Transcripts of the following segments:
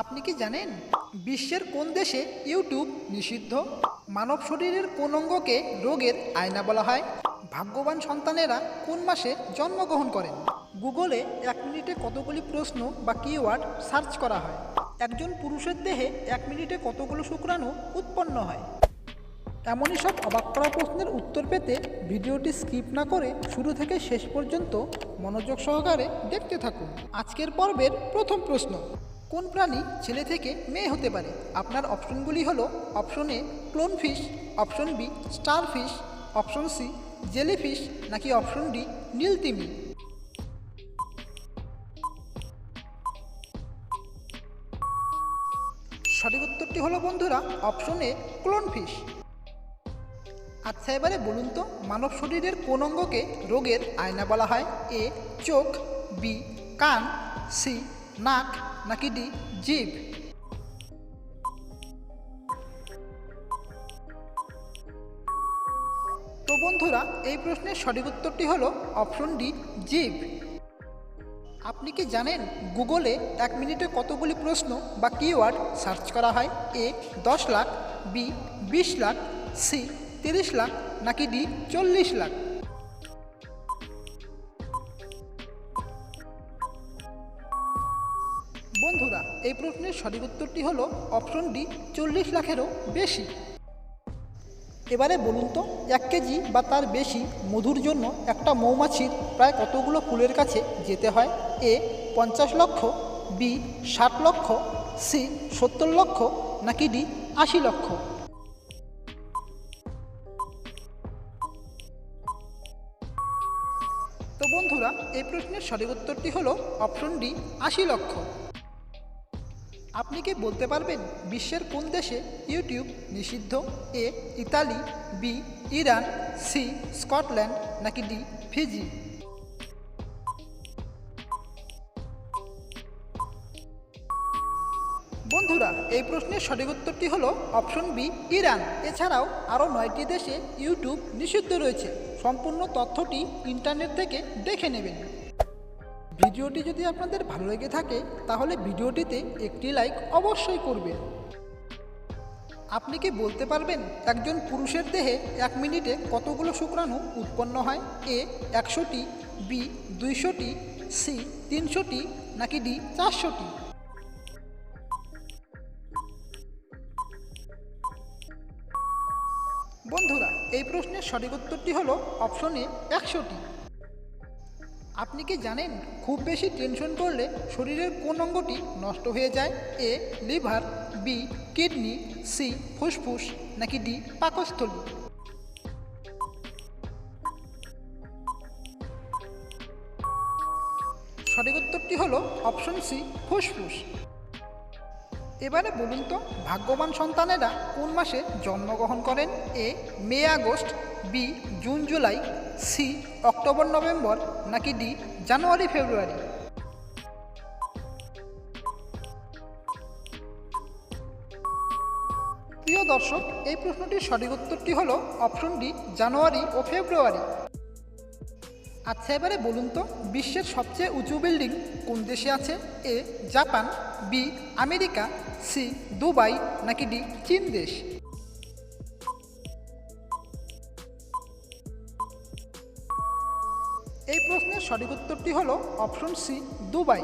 আপনি কি জানেন, বিশ্বের কোন দেশে ইউটিউব নিষিদ্ধ? মানব শরীরের কোন অঙ্গকে রোগের আয়না বলা হয়? ভাগ্যবান সন্তানেরা কোন মাসে জন্মগ্রহণ করেন? গুগলে এক মিনিটে কতগুলি প্রশ্ন বা কিওয়ার্ড সার্চ করা হয়? একজন পুরুষের দেহে এক মিনিটে কতগুলো শুক্রাণু উৎপন্ন হয়? এমনই সব অবাক করা প্রশ্নের উত্তর পেতে ভিডিওটি স্কিপ না করে শুরু থেকে শেষ পর্যন্ত মনোযোগ সহকারে দেখতে থাকুন। আজকের পর্বের প্রথম প্রশ্ন কোন প্রাণী ছেলে থেকে মেয়ে হতে পারে? আপনার অপশনগুলি হলো option A clownfish, option B starfish, option C jellyfish, নাকি অপশন ডি নীলতিমি? সঠিক উত্তরটি হলো বন্ধুরা, অপশন এ ক্লোনফিশ। আচ্ছা এবারে বলুন তো, মানব শরীরের কোন অঙ্গকে রোগের আয়না বলা হয়? এ চোখ, বি কান, সি নাক নাকি ডি জিভ তো বন্ধুরা, এই প্রশ্নের সঠিক উত্তরটি হলো অপশন ডি জিভ আপনি কি জানেন গুগলে এক মিনিটে কতগুলি প্রশ্ন বা কিওয়ার্ড সার্চ করা হয়? এ, দশ লাখ, বি, বিশ লাখ, সি, তিরিশ লাখ, নাকি ডি, চল্লিশ লাখ? এই প্রশ্নের সঠিক উত্তরটি হল অপশন ডি, চল্লিশ লাখেরও বেশি। এবারে বলুন তো, এক কেজি বা তার বেশি মধুর জন্য একটা মৌমাছির প্রায় কতগুলো ফুলের কাছে যেতে হয়? এ, পঞ্চাশ লক্ষ, বি, ষাট লক্ষ, সি, সত্তর লক্ষ, নাকি ডি, আশি লক্ষ? তো বন্ধুরা, এই প্রশ্নের সঠিক উত্তরটি হলো অপশন ডি, আশি লক্ষ। আপনি কি বলতে পারবেন বিশ্বের কোন দেশে ইউটিউব নিষিদ্ধ? A, Italy, B, Iran, C, Scotland, নাকি ডি, ফিজি? বন্ধুরা, এই প্রশ্নের সঠিক উত্তরটি হলো অপশন বি, ইরান। এছাড়াও আরও নয়টি দেশে ইউটিউব নিষিদ্ধ রয়েছে। সম্পূর্ণ তথ্যটি ইন্টারনেট থেকে দেখে নেবেন। ভিডিওটি যদি আপনাদের ভালো লেগে থাকে, তাহলে ভিডিওটিতে একটি লাইক অবশ্যই করবেন। আপনি কি বলতে পারবেন, একজন পুরুষের দেহে এক মিনিটে কতগুলো শুক্রাণু উৎপন্ন হয়? এ, একশোটি, বি, দুইশোটি, সি, তিনশোটি, নাকি ডি, চারশোটি? বন্ধুরা, এই প্রশ্নের সঠিক উত্তরটি হলো অপশন এ, একশোটি। আপনি কি জানেন খুব বেশি টেনশন করলে শরীরের কোন অঙ্গটি নষ্ট হয়ে যায়? A, liver, B, kidney, C, ফুসফুস, নাকি ডি, পাকস্থলী? সঠিক উত্তরটি হলো অপশন সি, ফুসফুস। এবারে বলুন তো, ভাগ্যবান সন্তানেরা কোন মাসে জন্মগ্রহণ করেন? A, May, August, B, June, July, C, October, November, নাকি ডি, জানুয়ারি, ফেব্রুয়ারি? প্রিয় দর্শক, এই প্রশ্নটির সঠিক উত্তরটি হল অপশন ডি জানুয়ারি ও ফেব্রুয়ারি। আচ্ছা এবারে বলুন তো, বিশ্বের সবচেয়ে উঁচু বিল্ডিং কোন দেশে আছে? A, Japan, B, America, C, Dubai, নাকি ডি, চীন দেশ? এই প্রশ্নের সঠিক উত্তরটি হল অপশন সি, দুবাই।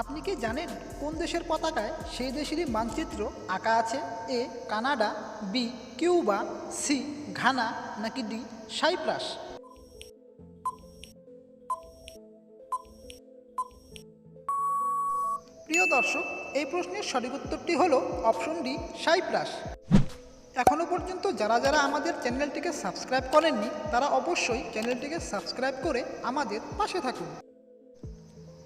আপনি কি জানেন কোন দেশের পতাকায় সেই দেশেরই মানচিত্র আঁকা আছে? A, Canada, B, Cuba, C, Ghana, নাকি ডি, সাইপ্রাস? প্রিয় দর্শক, এই প্রশ্নের সঠিক উত্তরটি হলো অপশন ডি, সাইপ্রাস। এখনও পর্যন্ত যারা যারা আমাদের চ্যানেলটিকে সাবস্ক্রাইব করেননি, তারা অবশ্যই চ্যানেলটিকে সাবস্ক্রাইব করে আমাদের পাশে থাকুন।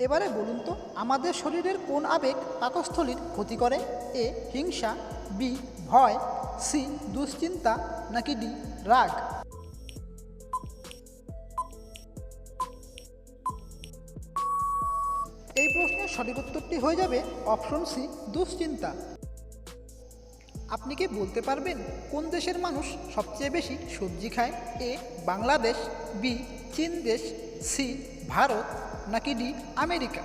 এবারে বলুন তো, আমাদের শরীরের কোন আবেগ পাকস্থলীর ক্ষতি করে? এ, হিংসা, বি, ভয়, সি, দুশ্চিন্তা, নাকি ডি, রাগ? এই প্রশ্নের সঠিক উত্তরটি হয়ে যাবে অপশন সি, দুশ্চিন্তা। আপনি কি বলতে পারবেন কোন দেশের মানুষ সবচেয়ে বেশি সবজি খায়? এ, বাংলাদেশ, বি, চীন দেশ, সি, ভারত, নাকি ডি, আমেরিকা?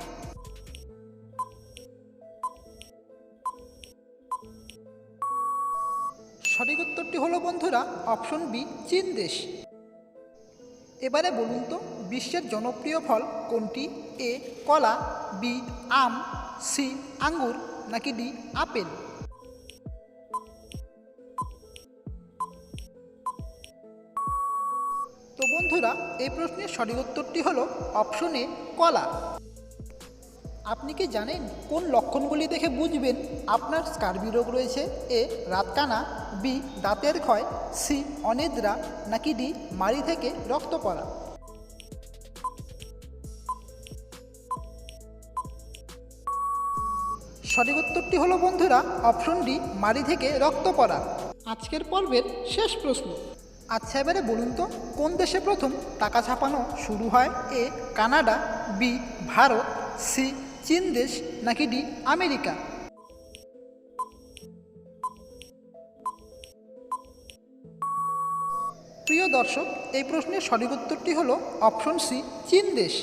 সঠিক উত্তরটি হলো বন্ধুরা, অপশন বি, চীন দেশ। এবারে বলুন তো বিশ্বের জনপ্রিয় ফল কোনটি? এ, কলা, বি, আম, সি, আঙ্গুর, নাকি ডি, আপেল? তো বন্ধুরা, এই প্রশ্নের সঠিক উত্তরটি হলো অপশন এ, কলা। আপনি কি জানেন কোন লক্ষণগুলি দেখে বুঝবেন? আপনার স্কার্বি রোগ রয়েছে, এ, রাতকানা, বি, দাঁতের ক্ষয়, সি, অনিদ্রা, নাকি ডি, মাড়ি থেকে রক্ত পড়া? সঠিক উত্তরটি হলো বন্ধুরা অপশন ডি মাড়ি থেকে রক্ত পড়া। আজকের পর্বের শেষ প্রশ্ন। আচ্ছা এবারে বলুন তো কোন দেশে প্রথম টাকা ছাপানো শুরু হয়? A Canada B Bharat C চীন দেশ নাকি ডি আমেরিকা? প্রিয় দর্শক এই প্রশ্নের সঠিক উত্তরটি হলো অপশন সি চীন দেশ।